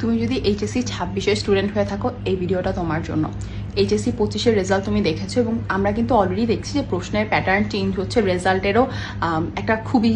তুমি যদি এইচএসসি ছাব্বিশের স্টুডেন্ট হয়ে থাকো এই ভিডিওটা তোমার জন্য। এইচএসসি পঁচিশের রেজাল্ট তুমি দেখেছ এবং আমরা কিন্তু অলরেডি দেখছি যে প্রশ্নের প্যাটার্ন চেঞ্জ হচ্ছে রেজাল্টেরও একটা খুবই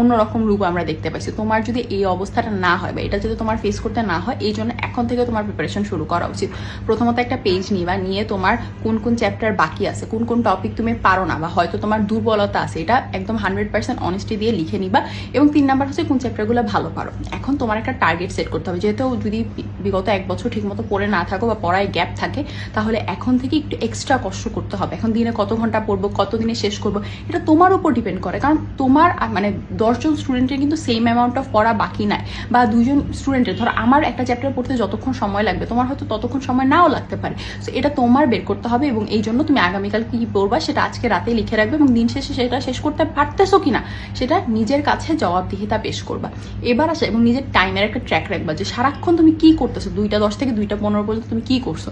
অন্যরকম রূপ আমরা দেখতে পাচ্ছি তোমার যদি এই অবস্থাটা না হয় বা এটা যদি তোমার ফেস করতে না হয়, এই জন্য এখন থেকে তোমার প্রিপারেশন শুরু করা উচিত। প্রথমত একটা পেজ নিবা, নিয়ে তোমার কোন কোন চ্যাপ্টার বাকি আছে, কোন কোন টপিক তুমি পারো না বা হয়তো তোমার দুর্বলতা আছে, এটা একদম হান্ড্রেড পার্সেন্ট অনেস্টি দিয়ে লিখে নিবা এবং তিন নাম্বার হচ্ছে কোন চ্যাপ্টারগুলো ভালো পারো। এখন তোমার একটা টার্গেট সেট করতে হবে। যেহেতু যদি বিগত এক বছর ঠিকমতো পড়ে না থাকো বা পড়ায় গ্যাপ থাকে, তাহলে এখন থেকে একটু এক্সট্রা কষ্ট করতে হবে। এখন দিনে কত ঘণ্টা পড়ব, কত দিনে শেষ করব, এটা তোমার উপর ডিপেন্ড করে। কারণ তোমার মানে দশজন স্টুডেন্টের কিন্তু সেম অ্যামাউন্ট অফ পড়া বাকি নাই। বা দুজন স্টুডেন্টের ধরো আমার একটা চ্যাপ্টার পড়তে যতক্ষণ সময় লাগবে, তোমার হয়তো ততক্ষণ সময় নাও লাগতে পারে। সো এটা তোমার বের করতে হবে এবং এই জন্য তুমি আগামীকাল কি পড়বা সেটা আজকে রাতে লিখে রাখবে এবং দিন শেষে সেটা শেষ করতে পারতেছো কিনা, সেটা নিজের কাছে জবাবদিহিতা পেশ করবা। এবার আসা, এবং নিজের টাইমের একটা ট্র্যাক রাখবা যে সারাক্ষণ তুমি কি করতেছো, দুইটা দশ থেকে দুইটা পনেরো পর্যন্ত তুমি কি করছ।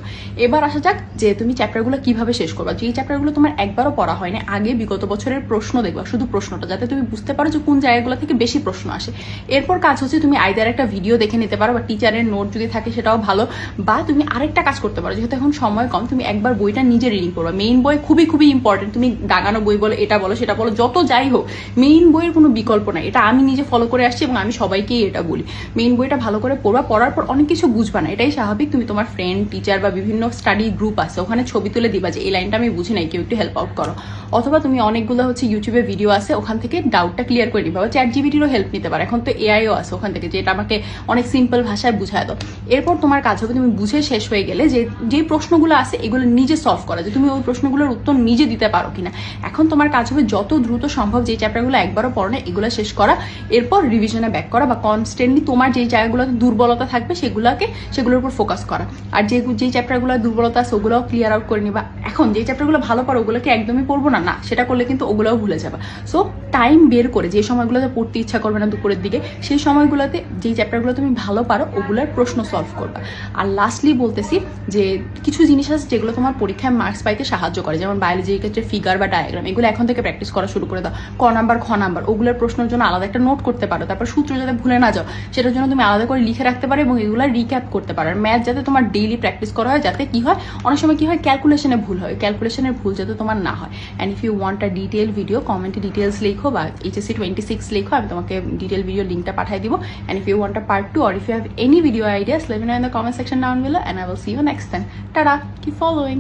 এবার আসা যাক যে তুমি চ্যাপ্টারগুলো কীভাবে শেষ করবা। যে চ্যাপ্টারগুলো তোমার একবারও পড়া হয়নি, আগে বিগত বছরের প্রশ্ন দেখবা, শুধু প্রশ্নটা, যাতে তুমি বুঝতে পারো যে কোন জায়গাগুলো থেকে বেশি প্রশ্ন আসে। এরপর কাজ হচ্ছে তুমি আইদার একটা ভিডিও দেখে নিতে পারো বা টিচারের নোট যদি থাকে সেটাও ভালো, বা তুমি আরেকটা কাজ করতে পারো। যেহেতু এখন সময় কম, তুমি একবার বইটা নিজে রিডিং করবা। মেইন বই খুবই খুবই ইম্পর্টেন্ট তুমি দাগানো বই বলো, এটা বলো, সেটা বলো, যত যাই হোক মেইন বইয়ের কোনো বিকল্প নাই। এটা আমি নিজে ফলো করে আসছি এবং আমি সবাইকেই এটা বলি। মেইন বইটা ভালো করে পড়বা, পড়ার পর অনেক কিছু বুঝবা না। এটাই স্বাভাবিক। তুমি তোমার ফ্রেন্ড টিচার বা বিভিন্ন স্টাডি গ্রুপ আছে, ওখানে ছবি তুলে দিবা যে, এই লাইনটা আমি বুঝি নাই, কেউ একটু হেল্প আউট করো। অথবা তুমি অনেকগুলো হচ্ছে ইউটিউবে ভিডিও আছে, ওখান থেকে ডাউটটা ক্লিয়ার করে নিবা। বা চ্যাট জিবিটিরও হেল্প নিতে পারো। এখন তো এআইও আছে ওখান থেকে, যেটা আমাকে অনেক সিম্পল ভাষায় বুঝায় দাও। এরপর তোমার কাজ হবে, তুমি বুঝে শেষ হয়ে গেলে যে যে প্রশ্নগুলো আছে, এগুলো নিজে সলভ করা। যে, তুমি ওই প্রশ্নগুলোর উত্তর নিজে দিতে পারো কিনা। এখন তোমার কাজ হবে, যত দ্রুত সম্ভব যে চ্যাপ্টারগুলো একবারও পড়ো না, এগুলো শেষ করা। এরপর রিভিশনে ব্যাক করা বা কনস্ট্যান্টলি তোমার যেই জায়গাগুলোতে দুর্বলতা থাকবে, সেগুলোকে, সেগুলোর উপর ফোকাস করা। আর যে যে চ্যাপ্টারগুলো দুর্বলতা আছে ওগুলোও ক্লিয়ার আউট করে নিবা। এখন যে চ্যাপ্টারগুলো ভালো পারো ওগুলোকে একদমই পড়ব না। না, সেটা করলে কিন্তু ওগুলোও ভুলে যাবে। সো টাইম বের করে, যে সময়গুলোতে পড়তে ইচ্ছা করবে না দুপুরের দিকে, সেই সময়গুলোতে যেই চ্যাপ্টারগুলো তুমি ভালো পারো, ওগুলোর প্রশ্ন সলভ করবা। আর লাস্টলি বলতেছি যে, কিছু জিনিস আছে যেগুলো তোমার পরীক্ষায় মার্কস পাইতে সাহায্য করে। যেমন বায়োলজির ক্ষেত্রে ফিগার বা ডায়াগ্রাম এগুলো এখন থেকে প্র্যাকটিস করা শুরু করে দাও। ক নাম্বার খ নাম্বার ওগুলোর প্রশ্নের জন্য আলাদা একটা নোট করতে পারো। তারপর সূত্র যাতে ভুলে না যাও, সেটার জন্য তুমি আলাদা করে লিখে রাখতে পারো এবং এগুলো রিক্যাপ করতে পারো। আর ম্যাথ যাতে তোমার ডেইলি প্র্যাকটিস করা হয়, যাতে কি হয়, অনেক সময় কি হয় ক্যালকুলেশনে ভুল হয়। ক্যালকুলেশনের ভুল যাতে তোমার না হয়। And if you want a detail video কমেন্টে ডিটেলস লেখো বা এইচএসসি টোয়েন্টি সিক্স লেখো, আমি তোমাকে ডিটেল ভিডিও লিঙ্কটা পাঠিয়ে দিব। And if you want a part two or if you have any video ideas leave in the comment section down below and I will see you next time tata কি following